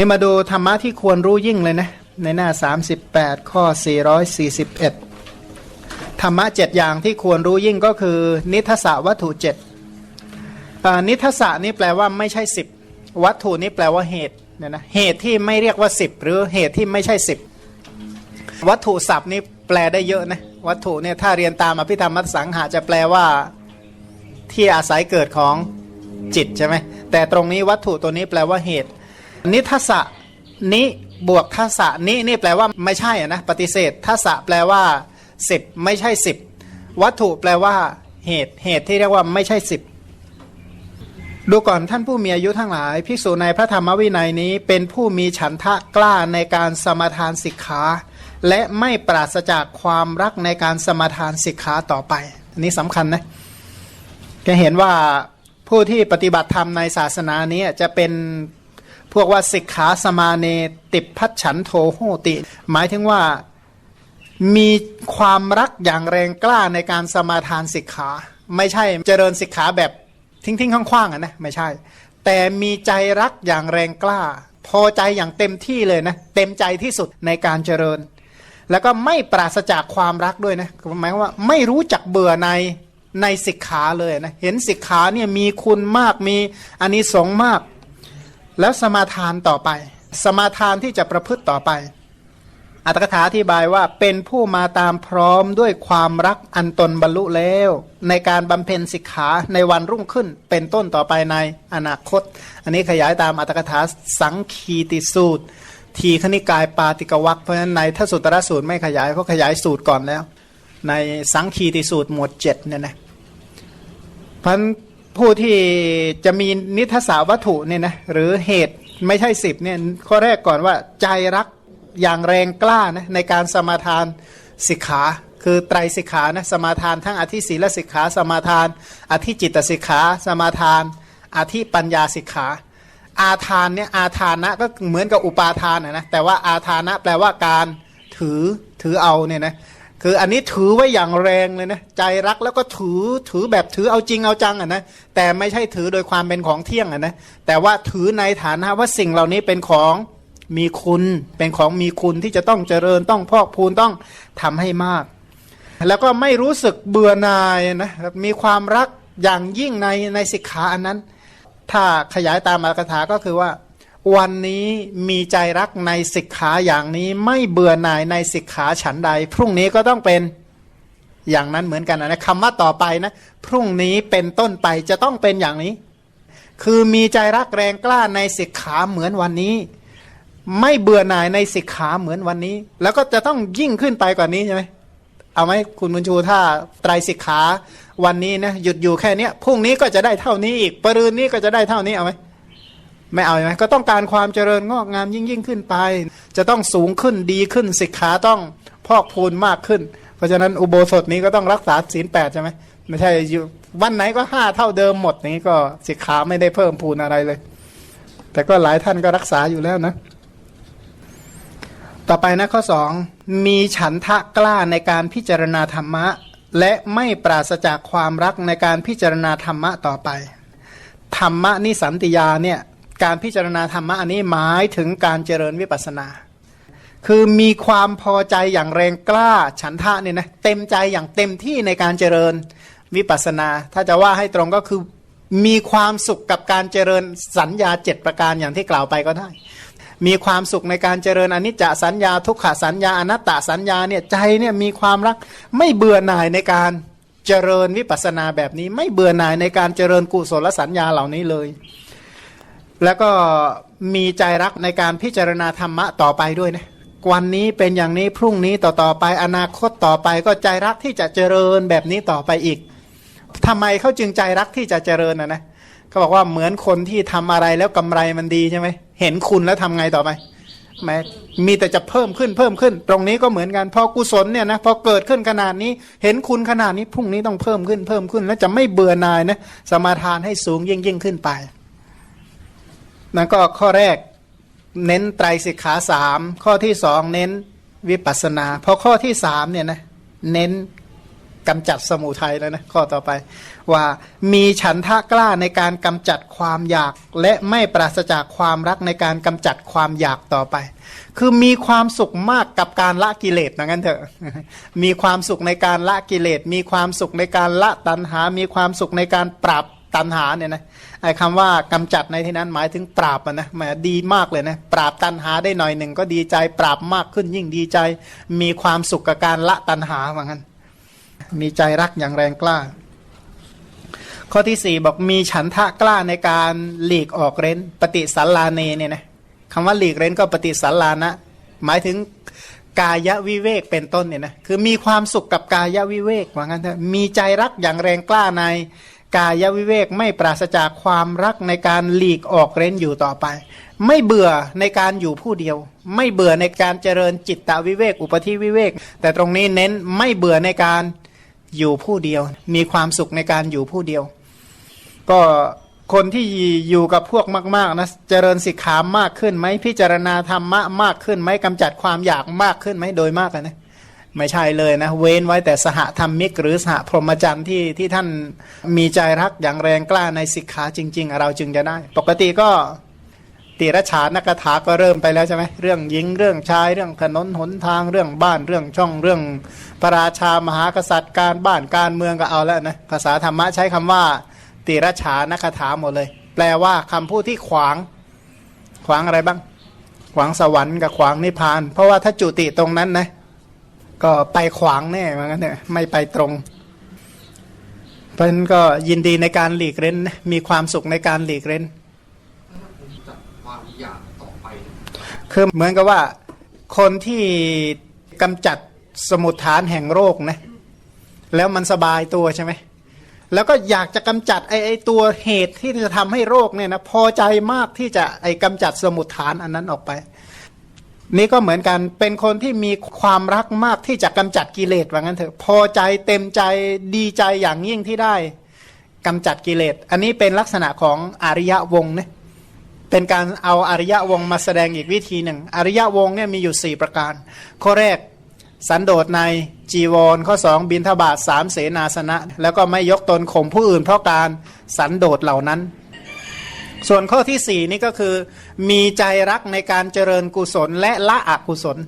นี่มาดูธรรมะที่ควรรู้ยิ่งเลยนะ ในหน้า 38 ข้อ 441 ธรรมะเจ็ดอย่างที่ควรรู้ยิ่งก็คือ นิทศวัตถุเจ็ดนิทศนี่แปลว่าไม่ใช่สิบวัตถุนี่แปลว่าเหตุเนี่ยนะเหตุที่ไม่เรียกว่าสิบหรือเหตุที่ไม่ใช่สิบวัตถุศัพท์นี่แปลได้เยอะนะวัตถุเนี่ยถ้าเรียนตามอภิธรรมมัสังหาจะแปลว่าที่อาศัยเกิดของจิตใช่ไหมแต่ตรงนี้วัตถุตัวนี้แปลว่าเหตุ นิทัสสะนิบวกทัสสะนินี่แปลว่าไม่ใช่นะปฏิเสธทัสสะแปลว่าสิบไม่ใช่สิบวัตถุแปลว่า เหตุเหตุที่เรียกว่าไม่ใช่สิบดูก่อนท่านผู้มีอายุทั้งหลาย ภิกษุในพระธรรมวินัยนี้ เป็นผู้มีฉันทะกล้าในการสมาทานสิกขาและไม่ปราศจากความรักในการสมาทานสิกขาต่อไป อันนี้สำคัญนะจะเห็นว่าผู้ที่ปฏิบัติธรรมในศาสนานี้จะเป็น พวกว่าสิกขาสมาเนติพัชฉันโทโหติ หมายถึงว่ามีความรักอย่างแรงกล้าในการสมาทานสิกขา ไม่ใช่เจริญสิกขาแบบทิ้งๆคว้างๆอะนะไม่ใช่ แต่มีใจรักอย่างแรงกล้า พอใจอย่างเต็มที่เลยนะ เต็มใจที่สุดในการเจริญ แล้วก็ไม่ปราศจากความรักด้วยนะหมายว่าไม่รู้จักเบื่อในในสิกขาเลยนะเห็นสิกขาเนี่ยมีคุณมากมีอานิสงส์มาก แล้วสมาทานต่อไป สมาทานที่จะประพฤติต่อไป อัตถกถาอธิบายว่าเป็นผู้มาตามพร้อมด้วยความรักอันตนบรรลุแล้ว ในการบำเพ็ญสิกขาในวันรุ่งขึ้น เป็นต้นต่อไปในอนาคต อันนี้ขยายตามอัตถกถาสังคีติสูตร ทีขณิกายปาติกวัคเพราะฉะนั้นในทสุตรสูตรไม่ขยายเพราะขยายสูตรก่อนแล้ว ในสังคีติสูตรหมวดเจ็ดเนี่ยนะพัน ผู้ที่จะมีนิทศาวัตถุเนี่ยนะหรือเหตุไม่ใช่สิบเนี่ยข้อแรกก่อนว่าใจรักอย่างแรงกล้านะในการสมาทานสิกขาคือไตรสิกขานะสมาทานทั้งอธิศีลสิกขาสมาทาน อธิจิตสิกขาสมาทาน อธิปัญญาสิกขา อาทานเนี่ยอาทานะก็เหมือนกับอุปาทานนะแต่ว่าอาทานะแปลว่าการถือถือเอาเนี่ยนะ คืออันนี้ถือไว้อย่างแรงเลยนะใจรักแล้วก็ถือถือแบบถือเอาจริงเอาจังอะนะแต่ไม่ใช่ถือโดยความเป็นของเที่ยงอะนะแต่ว่าถือในฐานะว่าสิ่งเหล่านี้เป็นของมีคุณเป็นของมีคุณที่จะต้องเจริญต้องพอกพูนต้องทำให้มาก แล้วก็ไม่รู้สึกเบื่อหน่ายนะมีความรักอย่างยิ่งในในสิกขาอันนั้น ถ้าขยายตามอัตถกถาก็คือว่า วันนี้มีใจรักในสิกขาอย่างนี้ไม่เบื่อหน่ายในสิกขาฉันใด พรุ่งนี้ก็ต้องเป็นอย่างนั้นเหมือนกันนะคำว่าต่อไปนะ พรุ่งนี้เป็นต้นไปจะต้องเป็นอย่างนี้ คือมีใจรักแรงกล้าในสิกขาเหมือนวันนี้ ไม่เบื่อหน่ายในสิกขาเหมือนวันนี้ แล้วก็จะต้องยิ่งขึ้นไปกว่านี้ใช่ไหมเอาไหมคุณบุญชูถ้าไตรสิกขาวันนี้นะหยุดอยู่แค่เนี้ยพรุ่งนี้ก็จะได้เท่านี้อีกปรืนนี้ก็จะได้เท่านี้เอาไหม ไม่เอาไหมก็ต้องการความเจริญงอกงามยิ่งยิ่งขึ้นไป จะต้องสูงขึ้นดีขึ้นสิกขาต้องพอกพูนมากขึ้น เพราะฉะนั้นอุโบสถนี้ก็ต้องรักษาศีลแปดใช่ไหมไม่ใช่อยู่วันไหนก็ห้าเท่าเดิมหมดนี้ก็สิกขาไม่ได้เพิ่มพูนอะไรเลย แต่ก็หลายท่านก็รักษาอยู่แล้วนะ ต่อไปนะข้อสองมีฉันทะกล้าในการพิจารณาธรรมะ และไม่ปราศจากความรักในการพิจารณาธรรมะต่อไป ธรรมะนิสันติยาเนี่ย การพิจารณาธรรมะอันนี้หมายถึงการเจริญวิปัสนา คือมีความพอใจอย่างแรงกล้าฉันทะเนี่ยนะเต็มใจอย่างเต็มที่ในการเจริญวิปัสนา ถ้าจะว่าให้ตรงก็คือมีความสุขกับการเจริญสัญญาเจ็ดประการอย่างที่กล่าวไปก็ได้ มีความสุขในการเจริญอนิจจสัญญาทุกขสัญญาอนัตตสัญญาเนี่ยใจเนี่ยมีความรักไม่เบื่อหน่ายในการเจริญวิปัสนาแบบนี้ ไม่เบื่อหน่ายในการเจริญกุศลสัญญาเหล่านี้เลย แล้วก็มีใจรักในการพิจารณาธรรมะต่อไปด้วยนะวันนี้เป็นอย่างนี้พรุ่งนี้ต่อต่อไปอนาคตต่อไปก็ใจรักที่จะเจริญแบบนี้ต่อไปอีกทำไมเขาจึงใจรักที่จะเจริญนะนะเขาบอกว่าเหมือนคนที่ทำอะไรแล้วกำไรมันดีใช่ไหมเห็นคุณแล้วทำไงต่อไปแม้มีแต่จะเพิ่มขึ้นเพิ่มขึ้น ตรงนี้ก็เหมือนกันพอกุศลเนี่ยนะพอเกิดขึ้นขนาดนี้ เห็นคุณขนาดนี้พรุ่งนี้ต้องเพิ่มขึ้นเพิ่มขึ้น แล้วจะไม่เบื่อหน่ายนะสมาทานให้สูงยิ่งยิ่งขึ้นไป นั่นก็ข้อแรกเน้นไตรสิกขาสามข้อที่สองเน้นวิปัสนา พอข้อที่สามเนี่ยนะเน้นกำจัดสมุทัยแล้วนะข้อต่อไป ว่ามีฉันทะกล้าในการกำจัดความอยาก และไม่ปราศจากความรักในการกำจัดความอยากต่อไป คือมีความสุขมากกับการละกิเลสนะงั้นเถอะมีความสุขในการละกิเลส มีความสุขในการละตัณหา มีความสุขในการปราบ ตัณหาเนี่ยนะไอ้คำว่ากำจัดในที่นั้นหมายถึงปราบอะนะแหมดีมากเลยนะปราบตัณหาได้หน่อยหนึ่งก็ดีใจปราบมากขึ้นยิ่งดีใจ มีความสุขกับการละตัณหาว่างั้นมีใจรักอย่างแรงกล้า ข้อที่สี่บอกมีฉันทะกล้าในการหลีกออกเร้น ปฏิสัลลาเนเนี่ยนะคำว่าหลีกเร้นก็ปฏิสัลลานะ หมายถึงกายวิเวกเป็นต้นเนี่ยนะคือมีความสุขกับกายวิเวกว่างั้นเถอะมีใจรักอย่างแรงกล้าใน กายวิเวกไม่ปราศจากความรักในการหลีกออกเร้นอยู่ต่อไป ไม่เบื่อในการอยู่ผู้เดียว ไม่เบื่อในการเจริญจิตตวิเวกอุปธิวิเวก แต่ตรงนี้เน้นไม่เบื่อในการอยู่ผู้เดียว มีความสุขในการอยู่ผู้เดียว ก็คนที่อยู่กับพวกมากๆนะเจริญสิกขามากขึ้นไหมพิจารณาธรรมะมากขึ้นไหมกำจัดความอยากมากขึ้นไหมโดยมากอะนะ ไม่ใช่เลยนะ เว้นไว้แต่สหธรรมิก หรือสหพรหมจรรย์ที่ที่ท่านมีใจรักอย่างแรงกล้าในสิกขาจริง ๆ เราจึงจะได้ ปกติก็ติรชานกถาก็เริ่มไปแล้วใช่ไหมเรื่องหญิงเรื่องชายเรื่องถนนหนทางเรื่องบ้านเรื่องช่องเรื่องพระราชามหากษัตริย์การบ้านการเมืองก็เอาแล้วนะภาษาธรรมะใช้คำว่า ติรชานคถาหมดเลย แปลว่าคำพูดที่ขวางขวางอะไรบ้าง ขวางสวรรค์กับขวางนิพพาน เพราะว่าถ้าจุติตรงนั้นนะ ก็ไปขวางแน่เหมือนกันเนี่ยไม่ไปตรง เพราะฉะนั้นก็ยินดีในการหลีกเล่นมีความสุขในการหลีกเล่นคือเหมือนกับว่า คนที่กำจัดสมุทฐานแห่งโรคนะแล้วมันสบายตัวใช่ไหมแล้วก็อยากจะกำจัดไอ้ไอ้ตัวเหตุที่จะทำให้โรคเนี่ยนะพอใจมากที่จะไอ้กำจัดสมุทฐานอันนั้นออกไป นี่ก็เหมือนกันเป็นคนที่มีความรักมากที่จะกำจัดกิเลสว่างั้นเถอะพอใจเต็มใจดีใจอย่างยิ่งที่ได้กำจัดกิเลส อันนี้เป็นลักษณะของอริยวงนะเป็นการเอาอริยวงมาแสดงอีกวิธีหนึ่ง อริยวงเนี่ยมีอยู่ 4 ประการ ข้อแรกสันโดษในจีวร ข้อ 2 บินทบาทสามเสนาสนะ แล้วก็ไม่ยกตนข่มผู้อื่นเพราะการสันโดษเหล่านั้น ส่วนข้อที่4นี่ก็คือ มีใจรักในการเจริญกุศลและละอกุศล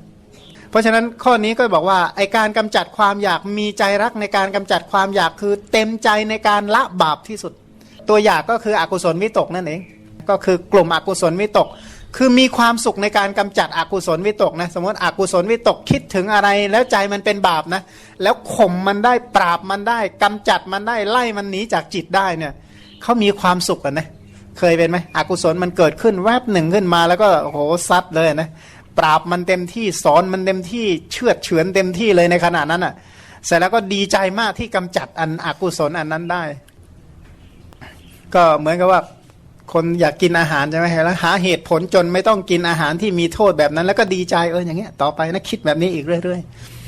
เพราะฉะนั้นข้อนี้ก็บอกว่าไอการกำจัดความอยากมีใจรักในการกำจัดความอยากคือเต็มใจในการละบาปที่สุด ตัวอยากก็คืออกุศลวิตกนั่นเองก็คือกลุ่มอกุศลวิตก คือมีความสุขในการกำจัดอกุศลวิตกนะสมมติอกุศลวิตกคิดถึงอะไรแล้วใจมันเป็นบาปนะ แล้วข่มมันได้ปราบมันได้กำจัดมันได้ไล่มันหนีจากจิตได้เนี่ยเขามีความสุขกันนะเคยเป็นไหมอกุศลมันเกิดขึ้นแวบหนึ่งขึ้นมาแล้วก็โหซัดเลยนะปราบมันเต็มที่สอนมันเต็มที่เชือดเฉือนเต็มที่เลยในขณะนั้นอะเสร็จแล้วก็ดีใจมากที่กำจัดอันอกุศลอันนั้นได้ ก็เหมือนกับว่าคนอยากกินอาหารใช่ไหมแล้วหาเหตุผลจนไม่ต้องกินอาหารที่มีโทษแบบนั้น แล้วก็ดีใจเอออย่างเงี้ยต่อไปนะคิดแบบนี้อีกเรื่อย ๆ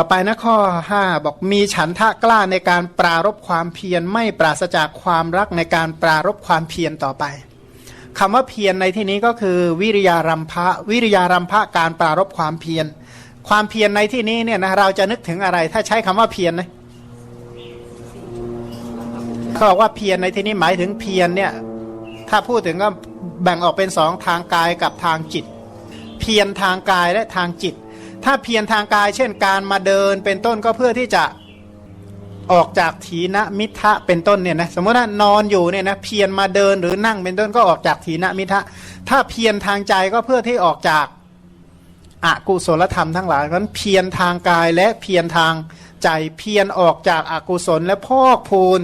ต่อไปนะข้อ 5 บอกมีฉันทะกล้าในการปรารบความเพียรไม่ปราศจากความรักในการปรารบความเพียรต่อไปคำว่าเพียรในที่นี้ก็คือ วิริยารัมภะวิริยารัมภะการปรารบความเพียร ความเพียรในที่นี้เนี่ยนะเราจะนึกถึงอะไร ถ้าใช้คำว่าเพียรนะเขาบอกว่าเพียรในที่นี้หมายถึงเพียรเนี่ยถ้าพูดถึงก็แบ่งออกเป็นสองทางกายกับทางจิต เพียรทางกายและทางจิต ถ้าเพียรทางกายเช่นการมาเดินเป็นต้นก็เพื่อที่จะออกจากถีนมิทะเป็นต้นเนี่ยนะสมมติว่านอนอยู่เนี่ยนะเพียรมาเดินหรือนั่งเป็นต้นก็ออกจากถีนมิทะ ถ้าเพียรทางใจก็เพื่อที่ออกจากอากุศลธรรมทั้งหลายนั้นเพียรทางกายและเพียรทางใจเพียรออกจากอากุศลและพอกพูน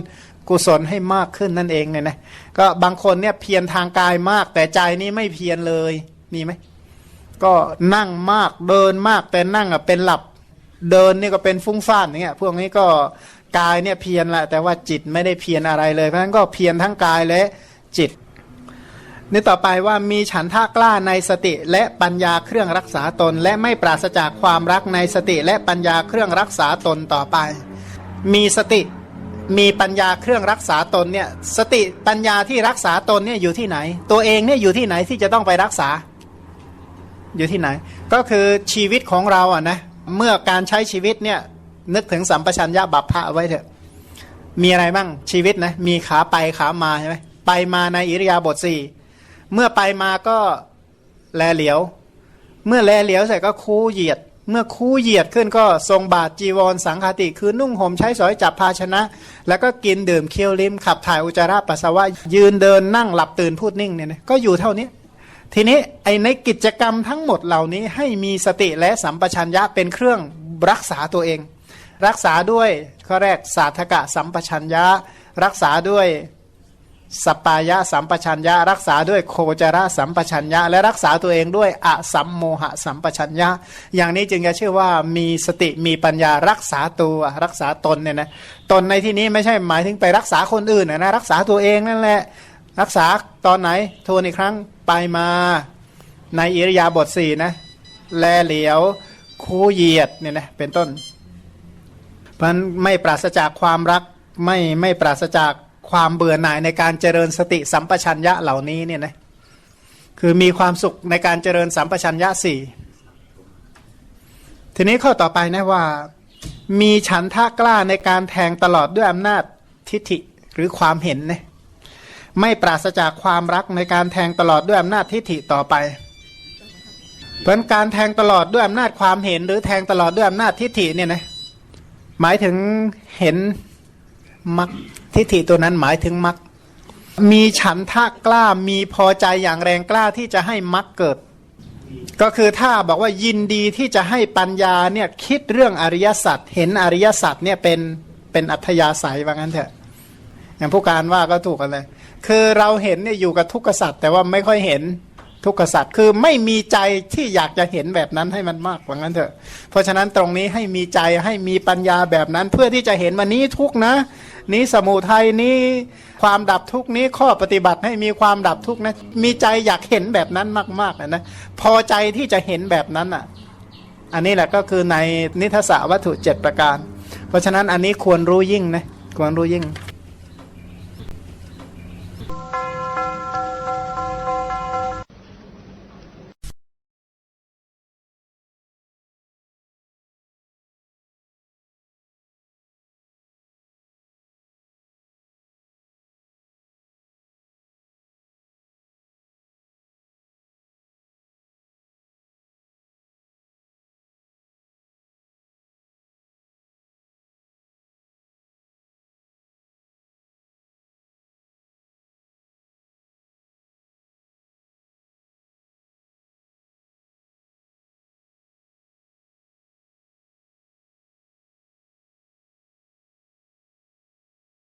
กุศลให้มากขึ้นนั่นเองเนี่ยนะก็บางคนเนี่ยเพียรทางกายมากแต่ใจนี่ไม่เพียรเลยมีไหม ก็นั่งมากเดินมากแต่นั่งอะเป็นหลับเดินนี่ก็เป็นฟุ้งซ่านอย่างเงี้ยพวกนี้ก็กายเนี่ยเพียรแหละแต่ว่าจิตไม่ได้เพียรอะไรเลยเพราะฉะนั้นก็เพียรทั้งกายและจิตนี่ต่อไปว่ามีฉันท่ากล้าในสติและปัญญาเครื่องรักษาตน และไม่ปราศจากความรักในสติและปัญญาเครื่องรักษาตนต่อไป มีสติมีปัญญาเครื่องรักษาตนเนี่ยสติปัญญาที่รักษาตนเนี่ยอยู่ที่ไหน ตัวเองเนี่ยอยู่ที่ไหนที่จะต้องไปรักษา อยู่ที่ไหน ก็คือชีวิตของเราอะนะเมื่อการใช้ชีวิตเนี่ยนึกถึงสัมปชัญญะบัพพะไว้เถอะมีอะไรบ้างชีวิตนะมีขาไปขามาใช่ไหมไปมาในอิริยาบถสี่เมื่อไปมาก็แลเหลียว เมื่อแลเหลียวเสร็จก็คูเหยียด เมื่อคูเหยียดขึ้นก็ทรงบาทจีวรสังฆาติ คือนุ่งห่มใช้สอยจับภาชนะ แล้วก็กินดื่มเคี้ยวลิ้มขับถ่ายอุจจาระปัสสาวะยืนเดินนั่งหลับตื่นพูดนิ่งเนี่ยนะก็อยู่เท่านี้ ทีนี้ไอในกิจกรรมทั้งหมดเหล่านี้ให้มีสติและสัมปชัญญะเป็นเครื่องรักษาตัวเอง รักษาด้วยข้อแรกสาธกะสัมปชัญญะ รักษาด้วยสปายะสัมปชัญญะ รักษาด้วยโคจระสัมปชัญญะ และรักษาตัวเองด้วยอสัมโมหะสัมปชัญญะ อย่างนี้จึงจะชื่อว่ามีสติมีปัญญารักษาตัวรักษาตนเนี่ยนะตนในที่นี้ไม่ใช่หมายถึงไปรักษาคนอื่นนะนะรักษาตัวเองนั่นแหละรักษาตอนไหนทวนอีกครั้ง ไปมาในอิริยาบถสี่นะ แลเหลียว คูเหยียดเนี่ยนะเป็นต้น เพราะันไม่ปราศจากความรักไม่ไม่ปราศจากความเบื่อหน่ายในการเจริญสติสัมปชัญญะเหล่านี้เนี่ยนะคือมีความสุขในการเจริญสัมปชัญญะสี่ทีนี้ข้อต่อไปนะว่า มีฉันทะกล้าในการแทงตลอดด้วยอำนาจทิฏฐิหรือความเห็นนะ ไม่ปราศจากความรักในการแทงตลอดด้วยอำนาจทิฏฐิต่อไปเพราะการแทงตลอดด้วยอำนาจความเห็น หรือแทงตลอดด้วยอำนาจทิฏฐิเนี่ยนะหมายถึงเห็นมักทิฏฐิตัวนั้นหมายถึงมักมีฉันทะกล้ามีพอใจอย่างแรงกล้าที่จะให้มักเกิด ก็คือถ้าบอกว่ายินดีที่จะให้ปัญญาเนี่ยคิดเรื่องอริยสัจเห็นอริยสัจเนี่ยเป็นเป็นอัธยาศัยว่างั้นเถอะอย่างผู้การว่าก็ถูกกันเลย คือเราเห็นเนี่ยอยู่กับทุกขสัจแต่ว่าไม่ค่อยเห็นทุกขสัจคือไม่มีใจที่อยากจะเห็นแบบนั้นให้มันมากว่างั้นเถอะ เพราะฉะนั้นตรงนี้ให้มีใจให้มีปัญญาแบบนั้น เพื่อที่จะเห็นวันนี้ทุกนะ นี้สมุทัยนี้ความดับทุกนี้ข้อปฏิบัติให้มีความดับทุกนะ มีใจอยากเห็นแบบนั้นมากๆนะนะพอใจที่จะเห็นแบบนั้นอะ อันนี้แหละก็คือในนิทศวัตถุเจ็ดประการ เพราะฉะนั้นอันนี้ควรรู้ยิ่งนะควรรู้ยิ่ง